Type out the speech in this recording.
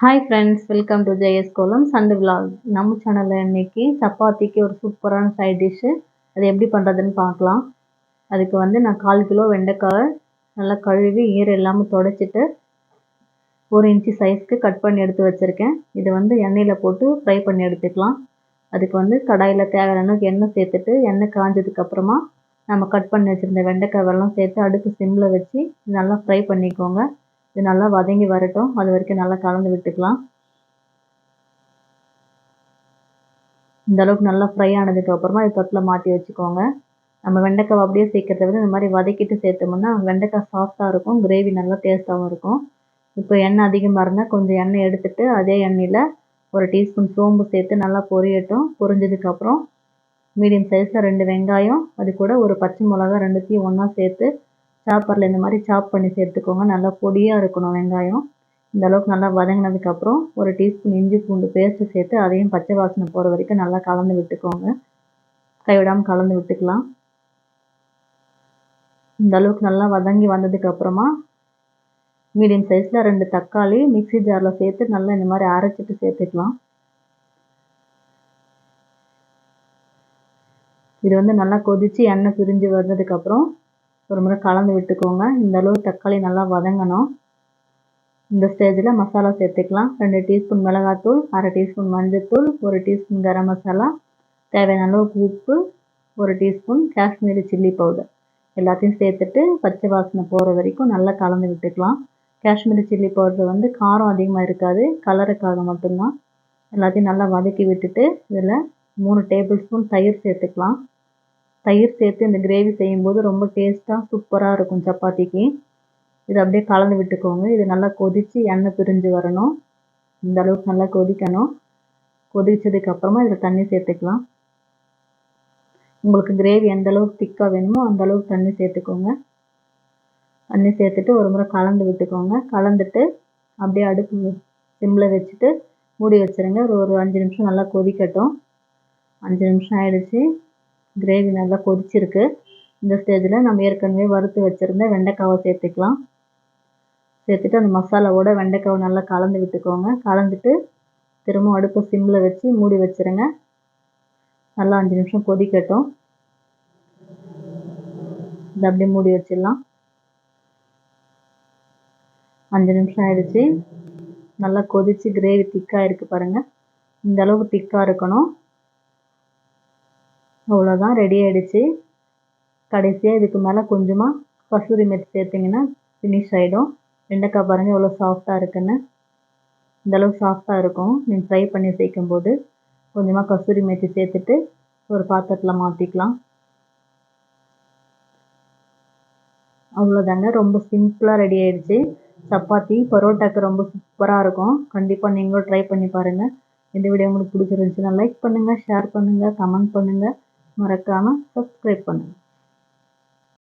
Hi friends welcome to Jaya's kolam சண்டு vlog நம்ம சேனலில் இன்றைக்கி சப்பாத்திக்கு ஒரு சூப்பரான சைட் டிஷ்ஷு அது எப்படி பண்ணுறதுன்னு பார்க்கலாம். அதுக்கு வந்து நான் கால் கிலோ வெண்டைக்காய் நல்லா கழுவி ஈரம் இல்லாமல் தொடச்சிட்டு ஒரு இன்ச்சு சைஸ்க்கு கட் பண்ணி எடுத்து வச்சுருக்கேன். இதை வந்து எண்ணெயில் போட்டு ஃப்ரை பண்ணி எடுத்துக்கலாம். அதுக்கு வந்து கடாயில் தேவையான எண்ணெய் சேர்த்துட்டு எண்ணெய் காஞ்சதுக்கப்புறமா நம்ம கட் பண்ணி வச்சுருந்த வெண்டைக்காய் வெள்ளம் சேர்த்து அடுப்பு சிம்மில் வச்சு நல்லா ஃப்ரை பண்ணிக்கோங்க. இது நல்லா வதங்கி வரட்டும். அது வரைக்கும் நல்லா கலந்து விட்டுக்கலாம். இந்த அளவுக்கு நல்லா ஃப்ரை ஆனதுக்கு அப்புறமா இது தொட்டில் மாற்றி வச்சுக்கோங்க. நம்ம வெண்டைக்காய் அப்படியே சேர்க்கறத விட இந்த மாதிரி வதக்கிட்டு சேர்த்தோம்னா வெண்டைக்காய் சாஃப்டாக இருக்கும். கிரேவி நல்லா டேஸ்ட்டாகவும் இருக்கும். இப்போ எண்ணெய் அதிகமாக இருந்தால் கொஞ்சம் எண்ணெய் எடுத்துகிட்டு அதே எண்ணெயில் ஒரு டீஸ்பூன் சோம்பு சேர்த்து நல்லா பொரியட்டும். பொரிஞ்சதுக்கப்புறம் மீடியம் சைஸில் ரெண்டு வெங்காயம் அது கூட ஒரு பச்சை மிளகா ரெண்டுத்தையும் ஒன்றா சேர்த்து சாப்பரில் இந்த மாதிரி சாப் பண்ணி சேர்த்துக்கோங்க. நல்லா பொடியாக இருக்கணும் வெங்காயம். இந்த அளவுக்கு நல்லா வதங்கினதுக்கப்புறம் ஒரு டீஸ்பூன் இஞ்சி பூண்டு பேஸ்ட்டு சேர்த்து அதையும் பச்சை வாசனை போகிற வரைக்கும் நல்லா கலந்து விட்டுக்கோங்க. கைவிடாமல் கலந்து விட்டுக்கலாம். இந்த அளவுக்கு நல்லா வதங்கி வந்ததுக்கப்புறமா மீடியம் சைஸில் ரெண்டு தக்காளி மிக்சி ஜாரில் சேர்த்து நல்லா இந்த மாதிரி அரைச்சிட்டு சேர்த்துக்கலாம். இது வந்து நல்லா கொதித்து எண்ணெய் பிரிஞ்சு வந்ததுக்கப்புறம் ஒரு முறை கலந்து விட்டுக்கோங்க. இந்த அளவு தக்காளி நல்லா வதங்கணும். இந்த ஸ்டேஜில் மசாலா சேர்த்துக்கலாம். ரெண்டு டீஸ்பூன் மிளகாத்தூள் அரை டீஸ்பூன் மஞ்சள்தூள் ஒரு டீஸ்பூன் கரம் மசாலா தேவையான அளவுக்கு உப்பு ஒரு டீஸ்பூன் காஷ்மீரி சில்லி பவுடர். எல்லாத்தையும் சேர்த்துட்டு பச்சை வாசனை போகிற வரைக்கும் நல்லா கலந்து விட்டுக்கலாம். காஷ்மீரி சில்லி பவுடர் வந்து காரம் அதிகமாக இருக்காது. கலருக்காக மட்டும்தான். எல்லாத்தையும் நல்லா வதக்கி விட்டுட்டு இதில் மூணு டேபிள் ஸ்பூன் தயிர் சேர்த்துக்கலாம். தயிர் சேர்த்து இந்த கிரேவி செய்யும்போது ரொம்ப டேஸ்ட்டாக சூப்பராக இருக்கும் சப்பாத்திக்கு. இது அப்படியே கலந்து விட்டுக்கோங்க. இது நல்லா கொதித்து எண்ணெய் பிரிஞ்சு வரணும். இந்த அளவுக்கு நல்லா கொதிக்கணும். கொதிச்சதுக்கப்புறமா இதில் தண்ணி சேர்த்துக்கலாம். உங்களுக்கு கிரேவி எந்த அளவுக்கு திக்காக வேணுமோ அந்த அளவுக்கு தண்ணி சேர்த்துக்கோங்க. தண்ணி சேர்த்துட்டு ஒரு முறை கலந்து விட்டுக்கோங்க. கலந்துட்டு அப்படியே அடுப்பு சிம்மில் வச்சுட்டு மூடி வச்சுருங்க. ஒரு ஒரு அஞ்சு நிமிஷம் நல்லா கொதிக்கட்டும். அஞ்சு நிமிஷம் ஆயிடுச்சு. கிரேவி நல்லா கொதிச்சிருக்கு. இந்த ஸ்டேஜில் நம்ம ஏற்கனவே வறுத்து வச்சுருந்த வெண்டைக்காவை சேர்த்துக்கலாம். சேர்த்துட்டு அந்த மசாலாவோட வெண்டைக்காவை நல்லா கலந்து விட்டுக்கோங்க. கலந்துட்டு திரும்ப அடுப்பு சிம்மில் வச்சு மூடி வச்சுருங்க. நல்லா அஞ்சு நிமிஷம் கொதிக்கட்டும். இதை அப்படியே மூடி வச்சிடலாம். அஞ்சு நிமிஷம் ஆயிடுச்சு. நல்லா கொதித்து கிரேவி திக்காக இருக்குது பாருங்கள் இந்த அளவுக்கு திக்காக இருக்கணும். அவ்வளோதான் ரெடி ஆகிடுச்சு கடைசியாக இதுக்கு மேலே கொஞ்சமாக கசூரி மெத்தி சேர்த்திங்கன்னா ஃபினிஷ் ஆகிடும் வெண்டைக்காய் பாருங்கள் எவ்வளோ சாஃப்டாக இருக்குன்னு. இந்தளவு சாஃப்டாக இருக்கும். நீங்கள் ஃப்ரை பண்ணி சேர்க்கும்போது கொஞ்சமாக கசூரி மெத்தி சேர்த்துட்டு ஒரு பாத்திரத்தில் மாற்றிக்கலாம் அவ்வளோதாங்க ரொம்ப சிம்பிளாக ரெடி ஆகிடுச்சு சப்பாத்தி பரோட்டாக்கு ரொம்ப சூப்பராக இருக்கும். கண்டிப்பாக நீங்களும் ட்ரை பண்ணி பாருங்கள் இந்த வீடியோ உங்களுக்கு பிடிச்சிருந்துச்சுன்னா லைக் பண்ணுங்கள் ஷேர் பண்ணுங்கள் கமெண்ட் பண்ணுங்கள் மறக்காமல் சப்ஸ்கிரைப் பண்ணுங்கள்